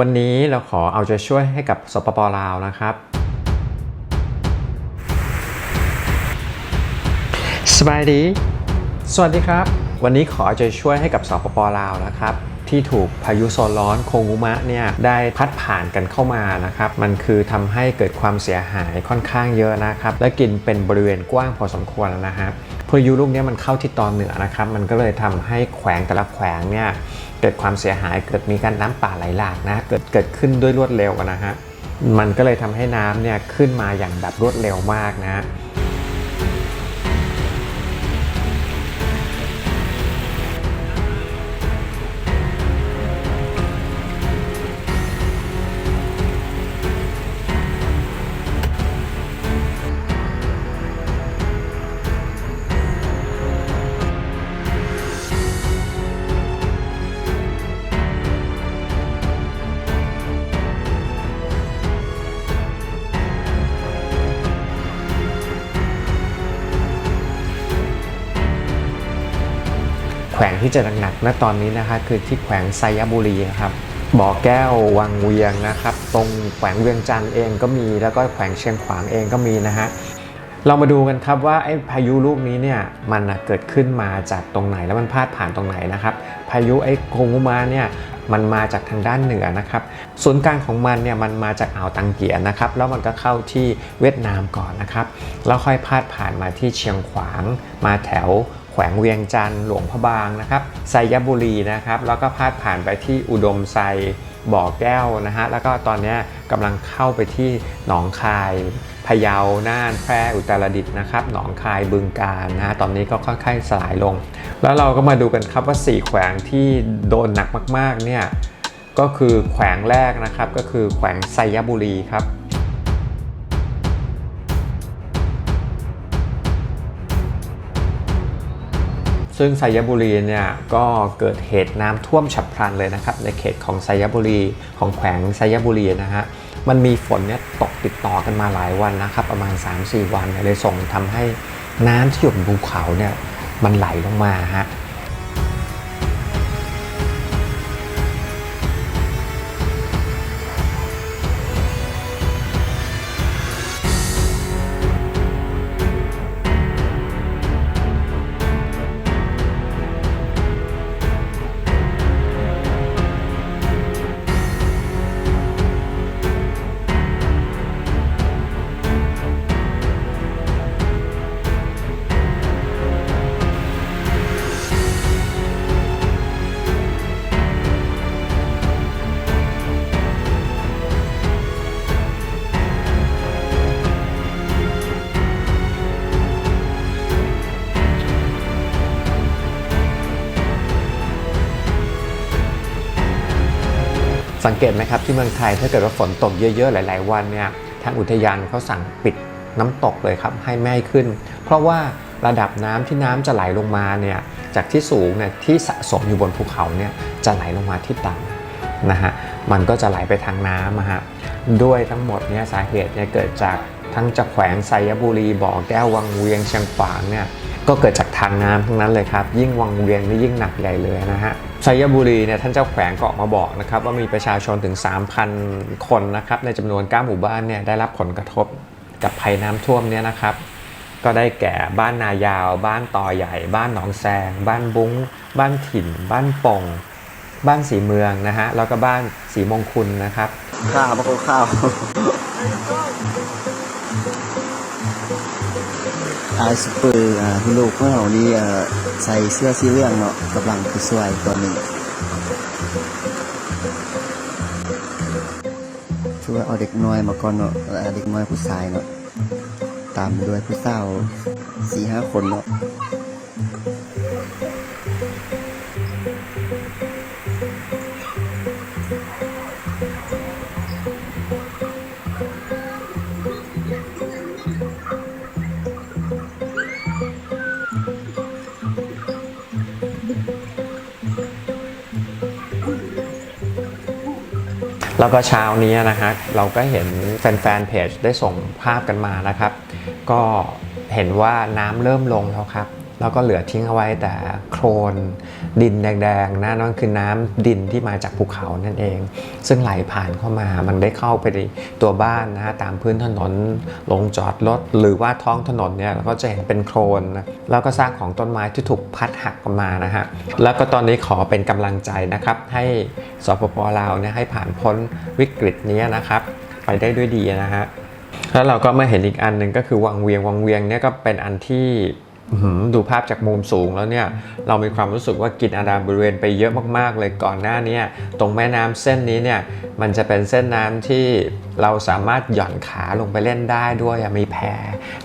วันนี้เราขอเอาใจช่วยให้กับสปปลาวนะครับสบายดี สวัสดีครับ วันนี้ขอเอาใจช่วยให้กับสปปลาวนะครับที่ถูกพายุโซนร้อนโคงูมะเนี่ยได้พัดผ่านกันเข้ามานะครับ มันคือทำให้เกิดความเสียหายค่อนข้างเยอะนะครับ และกินเป็นบริเวณกว้างพอสมควรนะฮะ พายุลูกนี้มันเข้าที่ตอนเหนือนะครับ มันก็เลยทำให้แขวงแต่ละแขวงเนี่ยเกิดความเสียหายเกิดมีการน้ำป่าไหลหลากนะเกิดเกิดขึ้นด้วยรวดเร็วนะฮะมันก็เลยทำให้น้ำเนี่ยขึ้นมาอย่างแบบรวดเร็วมากนะ วงที่จะหนักๆณตอนนี้นะคะคือที่แขวงไซยบุรีครับบ่อแก้ววังเวียงนะครับ ตรงแขวงเวียงจันทร์เองก็มีแล้วก็แขวงเชียงขวางเองก็มีนะฮะเรามาดูกันครับว่าไอ้พายุลูกนี้เนี่ยมันเกิดขึ้นมาจากตรงไหนแล้วมันพาดผ่านตรงไหนนะครับพายุไอ้โคงูมาเนี่ยมันมาจากทางด้านเหนือนะครับศูนย์กลางของมันเนี่ยมันมาจากอ่าวตังเกียนะครับแล้วมันก็เข้าที่เวียดนามก่อนนะครับแล้วค่อยพาดผ่านมาที่เชียงขวางมาแถว แขวงเวียงจันทร์หลวงพระบางนะครับไซยบุรีนะครับแล้วก็พาดผ่านไปที่อุดมไซบ่อแก้วนะฮะแล้วก็ตอนนี้กำลังเข้าไปที่หนองคายพะเยาน่านแพร่อุตรดิตถ์นะครับหนองคายบึงกาฬนะฮะตอนนี้ก็ค่อยๆสลายลง แล้วเราก็มาดูกันครับว่า 4 แขวงที่โดนหนักมากๆเนี่ยก็คือแขวงแรกนะครับก็คือแขวงไซยบุรีครับ ซึ่งไซยบุรีเนี่ยก็เกิดเหตุน้ำท่วมฉับพลันเลยนะครับ ในเขตของไซยบุรีของแขวงไซยบุรีนะฮะมันมีฝนเนี่ยตกติดต่อกันมาหลายวันนะครับ ประมาณ 3-4 วันเนี่ยเลยส่งทำให้น้ำที่อยู่บนภูเขาเนี่ยมันไหลลงมาฮะ สังเกตไหมครับที่เมืองไทยถ้าเกิดว่าฝนตกเยอะๆหลาย ๆ วันเนี่ยทางอุทยานเขาสั่งปิดน้ำตกเลยครับให้ไม่ขึ้น เพราะว่าระดับน้ำที่น้ำจะไหลลงมาเนี่ยจากที่สูงเนี่ยที่สะสมอยู่บนภูเขาเนี่ยจะไหลลงมาที่ต่ำนะฮะมันก็จะไหลไปทางน้ำนะฮะด้วยทั้งหมดเนี่ยสาเหตุเนี่ยเกิดจากทั้งจากแขวงไซยบุรีบ่อแก้ววังเวียงเชียงขวางเนี่ย ก็เกิดจากทางน้ำทั้งนั้นเลยครับ ยิ่งวังเวียงนี่ยิ่งหนักใหญ่เลยนะฮะชัยบุรีเนี่ยท่านเจ้าแขวงก็ออกมาบอกนะครับว่ามีประชาชนถึง 3,000 คนนะครับในจำนวน 9 หมู่บ้านเนี่ยได้รับผลกระทบกับภัยน้ำท่วมเนี่ยนะครับ ก็ได้แก่บ้านนายาว บ้านต่อใหญ่ บ้านหนองแซง บ้านบุ้ง บ้านถิ่น บ้านป่งบ้านสีเมืองนะฮะแล้วก็บ้านสีมงคุณนะครับข้าวมะเขาข้าว อาสเปอร์อ่าคุณลูกขอนเรานี่ใส่เสื้อสีเหลืองเนาะกำลังคือสวยตัวหนึ่งช่วยเอาเด็กน้อยมาก่อนเนาะเอาเด็กน้อยผู้ชายเนาะตามด้วยผู้สาวสี่ห้าคนเนาะ แล้วก็เช้านี้นะฮะเราก็เห็นแฟนๆเพจได้ส่งภาพกันมานะครับ ก็เห็นว่าน้ำเริ่มลงแล้วครับ แล้วก็เหลือทิ้งเอาไว้แต่โคลนดินแดงๆนะนั่นคือน้ำดินที่มาจากภูเขานั่นเอง ซึ่งไหลผ่านเข้ามามันได้เข้าไปในตัวบ้านนะฮะตามพื้นถนนลงจอดรถหรือว่าท้องถนนเนี่ยเราก็จะเห็นเป็นโคลนนะแล้วก็ซากของต้นไม้ที่ถูกพัดหักออกมานะฮะแล้วก็ตอนนี้ขอเป็นกำลังใจนะครับ ให้สปปลาวเนี่ยให้ผ่านพ้นวิกฤตนี้นะครับ ไปได้ด้วยดีนะฮะแล้วเราก็มาเห็นอีกอันหนึ่งก็คือวังเวียงวังเวียงเนี่ยก็เป็นอันที่ ดูภาพจากมุมสูงแล้วเนี่ยเรามีความรู้สึกว่ากินอาดามบริเวณไปเยอะมากๆ เลยก่อนหน้านี้ตรงแม่น้ำเส้นนี้เนี่ยมันจะเป็นเส้นน้ำที่เราสามารถหย่อนขาลงไปเล่นได้ด้วยมีแพ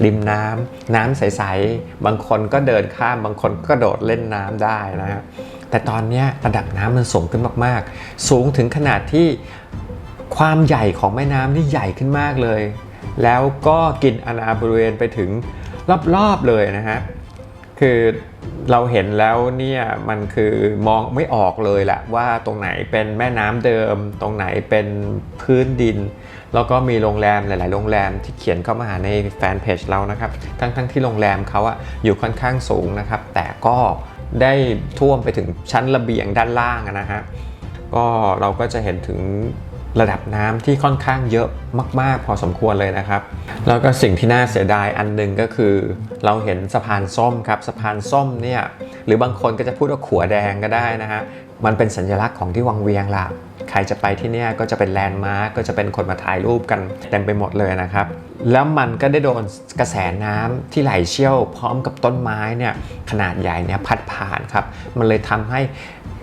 ริมน้ำน้ำใสๆบางคนก็เดินข้ามบางคนก็โดดเล่นน้ำได้นะฮะแต่ตอนนี้ระดับน้ำมันสูงขึ้นมากๆ สูงถึงขนาดที่ความใหญ่ของแม่น้ำนี่ใหญ่ขึ้นมากเลย แล้วก็กินอาณาบริเวณไปถึงรอบๆเลยนะฮะ คือเราเห็นแล้วเนี่ยมันคือมองไม่ออกเลยแหละว่าตรงไหนเป็นแม่น้ำเดิม ตรงไหนเป็นพื้นดิน แล้วก็มีโรงแรมหลาย ๆ โรงแรมที่เขียนเข้ามาหาในแฟนเพจเรานะครับ ทั้งๆที่โรงแรมเขาอะอยู่ค่อนข้างสูงนะครับ แต่ก็ได้ท่วมไปถึงชั้นระเบียงด้านล่างนะฮะก็เราก็จะเห็นถึง ระดับน้ำที่ค่อนข้างเยอะมาก ๆ พอสมควรเลยนะครับ แล้วก็สิ่งที่น่าเสียดายอันหนึ่งก็คือ เราเห็นสะพานส้มครับสะพานส้มเนี่ยหรือบางคนก็จะพูดว่าขัวแดงก็ได้นะฮะมันเป็นสัญลักษณ์ของที่วังเวียงละใครจะไปที่เนี่ยก็จะเป็นแลนด์มาร์กก็จะเป็นคนมาถ่ายรูปกันเต็มไปหมดเลยนะครับ แล้วมันก็ได้โดนกระแสน้ำที่ไหลเชี่ยวพร้อมกับต้นไม้เนี่ยขนาดใหญ่เนี่ยพัดผ่านครับ มันเลยทำให้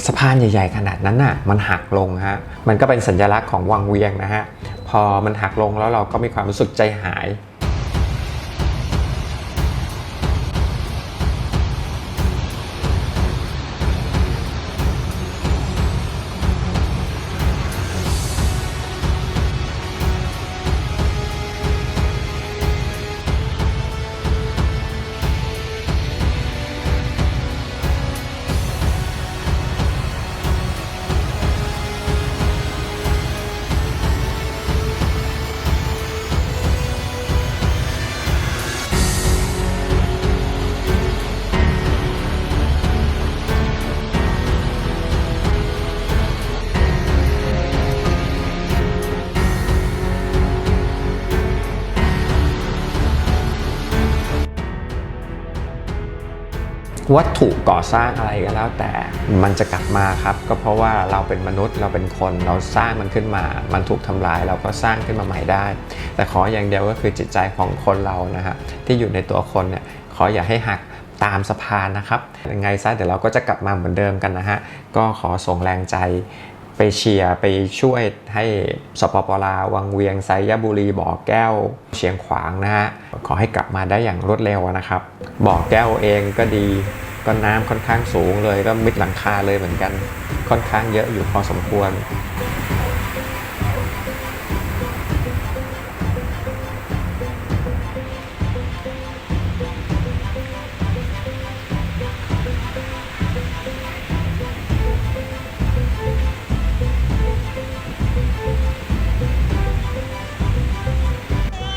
สะพานใหญ่ ๆ ขนาดนั้นน่ะมันหักลงฮะมันก็เป็นสัญลักษณ์ของวังเวียงนะฮะพอมันหักลงแล้วเราก็มีความรู้สึกใจหาย วัตถุก่อสร้างอะไรก็แล้วแต่มันจะกลับมาครับ ก็เพราะว่าเราเป็นมนุษย์เราเป็นคนเราสร้างมันขึ้นมา มันถูกทำลายเราก็สร้างขึ้นมาใหม่ได้ แต่ขออย่างเดียวก็คือจิตใจของคนเรานะฮะที่อยู่ในตัวคนเนี่ยขออย่าให้หักตามสะพานนะครับยังไงซะเดี๋ยวเราก็จะกลับมาเหมือนเดิมกันนะฮะก็ขอส่งแรงใจ ไปเชียร์ไปช่วยให้สปปลาววังเวียงไซยบุรีบ่อแก้วเชียงขวางนะฮะขอให้กลับมาได้อย่างรวดเร็วนะครับบ่อแก้วเองก็ดีก็น้ำค่อนข้างสูงเลยก็มิดหลังคาเลยเหมือนกันค่อนข้างเยอะอยู่พอสมควร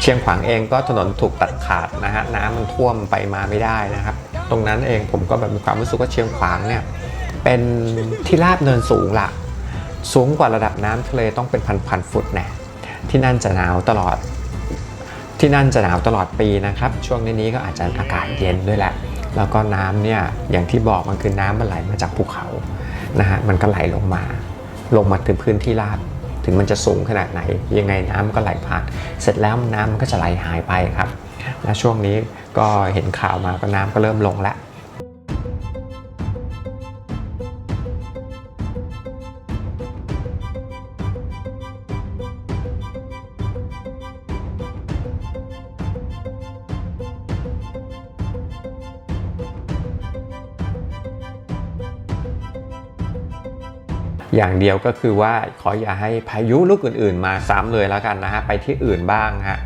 ชียงขวางเองก็ถนนถูกตัดขาดนะฮะน้ำมันท่วมไปมาไม่ได้นะครับ ตรงนั้นเองผมก็แบบมีความรู้สึกว่าเชียงขวางเนี่ยเป็นที่ราบเนินสูงละสูงกว่าระดับน้ำทะเลต้องเป็นพันๆฟุตแน่ที่นั่นจะหนาวตลอด ที่นั่นจะหนาวตลอดปีนะครับ ช่วงนี้ก็อาจจะอากาศเย็นด้วยแหละ แล้วก็น้ำเนี่ยอย่างที่บอกมันคือน้ำมันไหลมาจากภูเขานะฮะมันก็ไหลลงมา ลงมาถึงพื้นที่ราบ ถึงมันจะสูงขนาดไหน ยังไงน้ำก็ไหลผ่าน เสร็จแล้วน้ำมันก็จะไหลหายไปครับและช่วงนี้ก็เห็นข่าวมาก็น้ำก็เริ่มลงแล้ว อย่างเดียวก็คือว่าขออย่าให้พายุลูกอื่นๆ มาซ้ำเลยแล้วกันนะฮะไปที่อื่นบ้างฮะ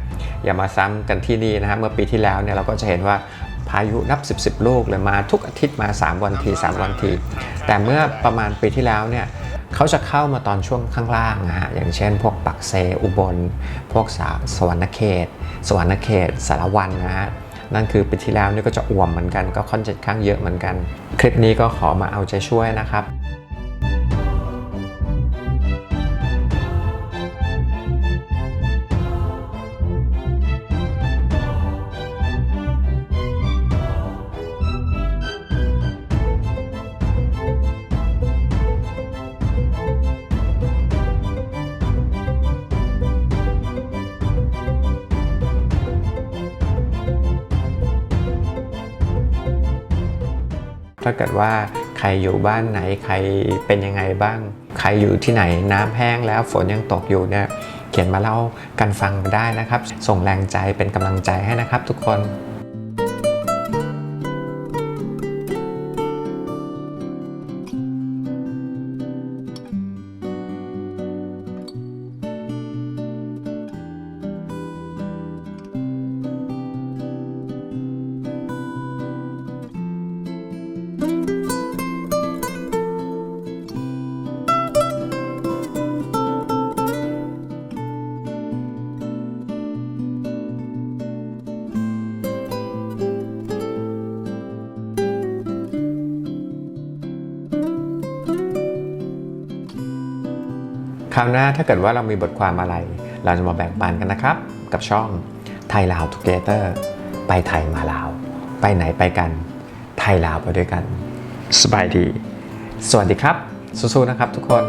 อย่ามาซ้ำกันที่นี่นะฮะเมื่อปีที่แล้วเนี่ยเราก็จะเห็นว่าพายุนับ 10บสลูกเลยมาทุกอาทิตย์มา 3 วันที 3 วันที แต่เมื่อประมาณปีที่แล้วเนี่ยเขาจะเข้ามาตอนช่วงข้างล่างนะฮะอย่างเช่น พวกปักเซอุบล พวกสาสวรรณเขต สวรรณเขต สารวันนะฮะนั่นคือปีที่แล้วนี่ก็จะอ่วมเหมือนกันก็ค่อนจ็ตข้างเยอะเหมือนกัน คลิปนี้ก็ขอมาเอาใจช่วยนะครับ ถ้าเกิดว่าใครอยู่บ้านไหนใครเป็นยังไงบ้าง ใครอยู่ที่ไหนน้ำแห้งแล้วฝนยังตกอยู่เนี่ยเขียนมาเล่ากันฟังได้นะครับ ส่งแรงใจเป็นกำลังใจให้นะครับทุกคน คราวหน้าถ้าเกิดว่าเรามีบทความอะไร เราจะมาแบ่งปันกันนะครับ กับช่องไทยลาวทูเกเตอร์ไปไทยมาลาว ไปไหนไปกัน ไทยลาวไปด้วยกัน สบายดี สวัสดีครับสู้ๆนะครับทุกคน